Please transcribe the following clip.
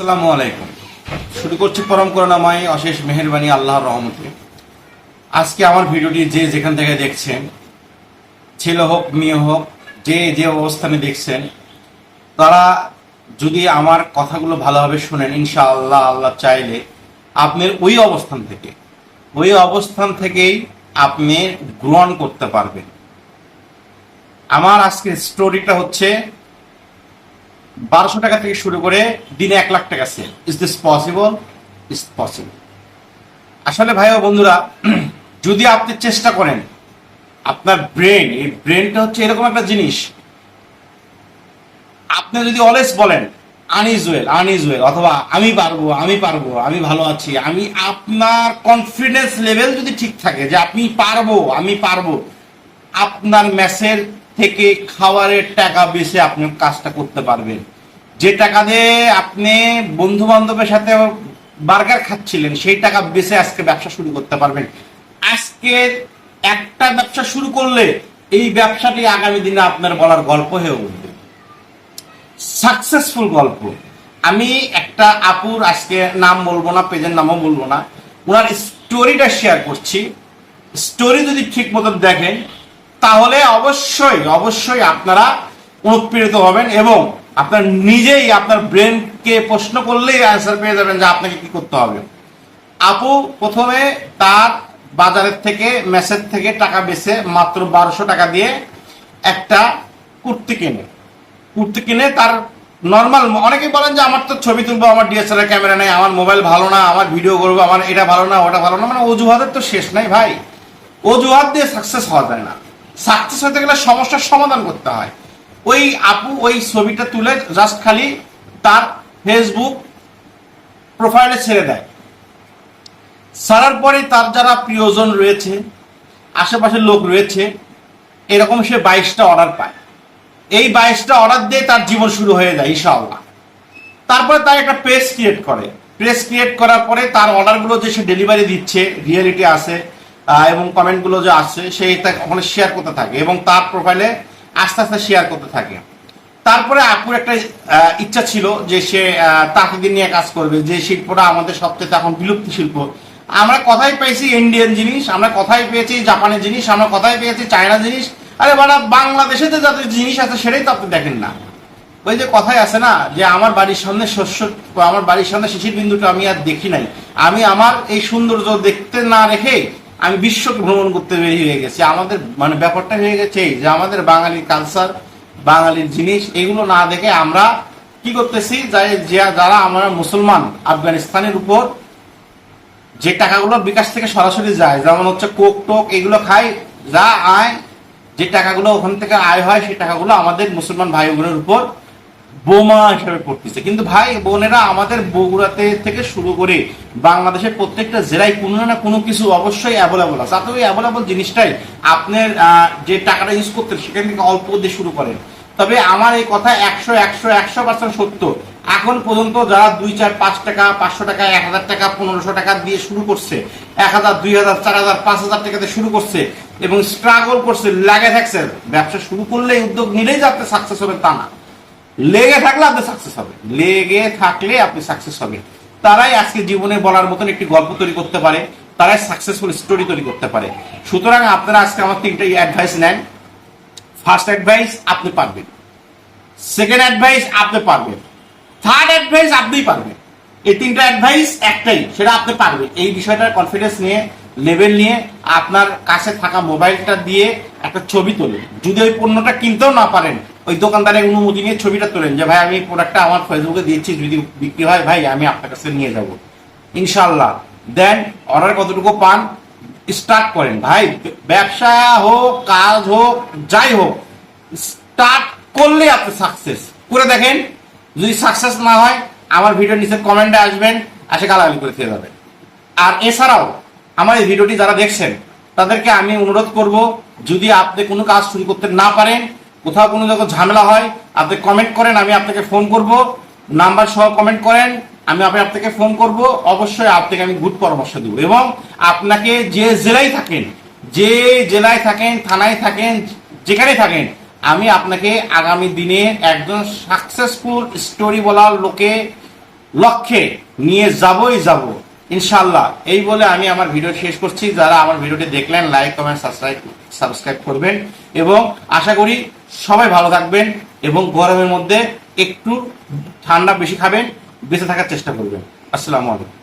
আসসালামু আলাইকুম। শুরু করছি পরম করুণাময়, অশেষ মেহেরবানি, আল্লাহর রহমতে। আজকে আমার ভিডিওটি যে যেখান থেকে দেখছেন, ছেলে হোক, মেয়ে হোক, যে যে অবস্থানে দেখছেন, তারা যদি আমার কথাগুলো ভালোভাবে শুনেন, ইনশাআল্লাহ, আল্লাহ চাইলে আপনার ওই অবস্থান থেকে, ওই অবস্থান থেকেই আপনি গ্রহণ করতে পারবেন। আমার আজকের স্টোরিটা হচ্ছে বারোশো টাকা থেকে শুরু করে দিনে এক লাখ টাকা sale is this possible is possible আসলে ভাই ও বন্ধুরা, যদি আপনি চেষ্টা করেন, আপনার ব্রেন এই ব্রেনটা হচ্ছে এরকম একটা জিনিস। আপনি যদি অলওয়েজ বলেন আনইজুয়েল আনইজুয়েল অথবা, আমি পারব আমি পারব, আমি ভালো আছি, আমি আপনার কনফিডেন্স লেভেল যদি ঠিক থাকে যে আপনি পারব, আমি পারব, আপনার ম্যাচের থেকে খাবারের টাকা বেশি আপনি কাজটা করতে পারবেন। যে টাকা দিয়ে আপনি বন্ধু বান্ধবের সাথে বার্গার খাচ্ছিলেন, সেই টাকা বেশি আজকে ব্যবসা শুরু করতে পারবেন। আজকে একটা ব্যবসা শুরু করলে এই ব্যবসাটি আগামী দিনে আপনার বলার গল্প হয়ে উঠবে। সাকসেসফুল গল্প। আমি একটা আপুর আজকে নাম বলব না, পেজের নামও বলব না। ওনার স্টোরিটা শেয়ার করছি। স্টোরি যদি ঠিক মতো দেখেন তাহলে অবশ্যই অবশ্যই আপনারা অনুপ্রেরিত হবেন এবং আপনার নিজেই আপনার ব্রেনকে প্রশ্ন করলেই অ্যান্সার পেয়ে যাবেন যে আপনাকে কি করতে হবে। আপু, প্রথমে তার বাজারের থেকে মেসেজ থেকে টাকা বেছে মাত্র বারোশো টাকা দিয়ে একটা কুর্তি কিনে। কুর্তি কিনে তার নর্মাল অনেকে বলেন যে আমার তো ছবি তুলবো, আমার ডিএসএলআর ক্যামেরা নেই, আমার মোবাইল ভালো না, আমার ভিডিও করব, আমার এটা ভালো না, ওটা ভালো না মানে অজুহাতের তো শেষ নাই ভাই। অজুহাত দিয়ে সাকসেস হওয়া যায় না। সাকসেস হতে গেলে সমস্যার সমাধান করতে হয়। ওই আপু ওই ছবিটা তুলে জাস্ট খালি তার ফেসবুক প্রোফাইলে ছেড়ে দেয়। ছাড়ার পরে তার যারা প্রিয়জন রয়েছে, আশেপাশের লোক রয়েছে, এরকম সে বাইশটা অর্ডার পায়। এই বাইশটা অর্ডার দিয়ে তার জীবন শুরু হয়ে যায় ইনশাআল্লাহ। তারপরে তার একটা প্রেস ক্রিয়েট করে। প্রেস ক্রিয়েট করার পরে তার অর্ডারগুলো যে সে ডেলিভারি দিচ্ছে রিয়েলিটি আছে এবং কমেন্টগুলো যে আসছে তা ওখানে শেয়ার করতে থাকে এবং তার প্রোফাইলে আস্তে আস্তে শেয়ার করতে থাকে। তারপরে আপুর একটা ইচ্ছা ছিল যে সে তাঁতিদের নিয়ে কাজ করবে, যে শিল্পটা আমাদের সবচেয়ে এখন বিলুপ্তি শিল্প। আমরা কথাই পেয়েছি ইন্ডিয়ান জিনিস, আমরা কথাই পেয়েছি জাপানের জিনিস, আমরা কথাই পেয়েছি চায়না জিনিস। আরে বাড়া বাংলাদেশে যে যাদের জিনিস আছে সেটাই তো আপনি দেখেন না। ওই যে কথাই আছে না, যে আমার বাড়ির সামনে শস্য, আমার বাড়ির সামনে শিশির বিন্দুটা আমি আর দেখি নাই। আমি আমার এই সৌন্দর্য দেখতে না রেখে আমি বিশ্বকে ভ্রমণ করতে বেরিয়ে হয়ে গেছি। আমাদের মানে ব্যাপারটা হয়ে গেছে যে আমাদের বাঙালির কালচার বাঙালির জিনিস, এগুলো না দেখে আমরা কি করতেছি? যারা আমরা মুসলমান, আফগানিস্তানের উপর যে টাকাগুলো বিকাশ থেকে সরাসরি যায়, যেমন হচ্ছে কোক টোক, এগুলো খায়, যা আয়, যে টাকাগুলো ওখান থেকে আয় হয়, সেই টাকাগুলো আমাদের মুসলমান ভাই বোনের উপর বোমা হিসেবে পড়তেছে কিন্তু ভাই, বোনেরা আমাদের বগুড়াতে থেকে শুরু করে বাংলাদেশের প্রত্যেকটা জেলায় কোনো না কোনো কিছু অবশ্যই অ্যাভেলেবল আছে। আপনি ওই অ্যাভেলেবল জিনিসটাই আপনার যে টাকাটা ইউজ করতেন সেখান থেকে অল্প দিয়ে শুরু করেন। তবে আমার এই কথা একশো একশো একশো পার্সেন্ট সত্য। এখন পর্যন্ত যারা দুই, চার, পাঁচ টাকা, পাঁচশো টাকা, এক হাজার টাকা, পনেরোশো টাকা দিয়ে শুরু করছে, এক হাজার, দুই হাজার, চার হাজার, পাঁচ হাজার টাকাতে শুরু করছে এবং স্ট্রাগল করছে, লাগে থাকছে, ব্যবসা শুরু করলে উদ্যোগ নিলেই যে আপনি সাকসেস হবে তা না। লেগে থাকলে আপনি সাকসেস হবে। লেগে থাকলে আপনি সাকসেস হবে। তারাই আজকে জীবনে বলার মতন একটি গল্প তৈরি করতে পারে, তারাই সাকসেসফুল স্টোরি তৈরি করতে পারে। সুতরাং আপনারা আজকে আমার তিনটা অ্যাডভাইস নেন। ফার্স্ট অ্যাডভাইস আপনি পারবেন। সেকেন্ড অ্যাডভাইস আপনি পারবেন। থার্ড অ্যাডভাইস আপনিই পারবেন। এই তিনটা অ্যাডভাইস একটাই, সেটা আপনি পারবেন। এই বিষয়টার কনফিডেন্স নিয়ে লেভেল নিয়ে, আপনার কাছে থাকা মোবাইলটা দিয়ে একটা ছবি তোলেন। যদি ওই পণ্যটা কিনতেও না পারেন ওই দোকানদারের অনুমতি নিয়ে ছবিটা তোলেন যে, ভাই, আমি প্রোডাক্টটা আমার ফেসবুকে দিয়েছি যদি বিক্রি হয়, ভাই, আমি আপনার কাছে নিয়ে যাব। ইনশাল্লাহ দেন অর্ডার কতটুকু পান? স্টার্ট করেন। ভাই, ব্যবসা হোক, কাজ হোক, যাই হোক স্টার্ট করলে আপনি সাকসেস করে দেখেন, যদি সাকসেস না হয়, আমার ভিডিও নিচে কমেন্টে আসবেন, আসে গালাগালি করে দিয়ে যাবেন আর এছাড়াও, আমার এই ভিডিওটি যারা দেখছেন, তাদেরকে আমি অনুরোধ করব, যদি আপনি কোনো কাজ শুরু করতে না পারেন কোথাও কোনো যখন ঝামেলা হয়, আপনি কমেন্ট করেন, আমি আপনাকে ফোন করব। নাম্বার সহ কমেন্ট করেন, আমি আপনি আপনাকে ফোন করব। অবশ্যই আপনাকে আমি গুড পরামর্শ দেবো। এবং আপনাকে যে জেলায় থাকেন, যে জেলায় থাকেন, থানায় থাকেন যেখানে থাকেন, আমি আপনাকে আগামী দিনে একজন সাকসেসফুল স্টোরি বলার লোকে লক্ষ্যে নিয়ে যাবই যাব। ইনশাল্লাহ এই বলে আমি আমার ভিডিও শেষ করছি। যারা আমার ভিডিওটি দেখলেন লাইক কমেন্ট সাবস্ক্রাইব সাবস্ক্রাইব করবেন এবং আশা করি সবাই ভালো থাকবেন এবং গরমের মধ্যে একটু ঠান্ডা বেশি খাবেন, বেঁচে থাকার চেষ্টা করবেন। আসসালামু আলাইকুম।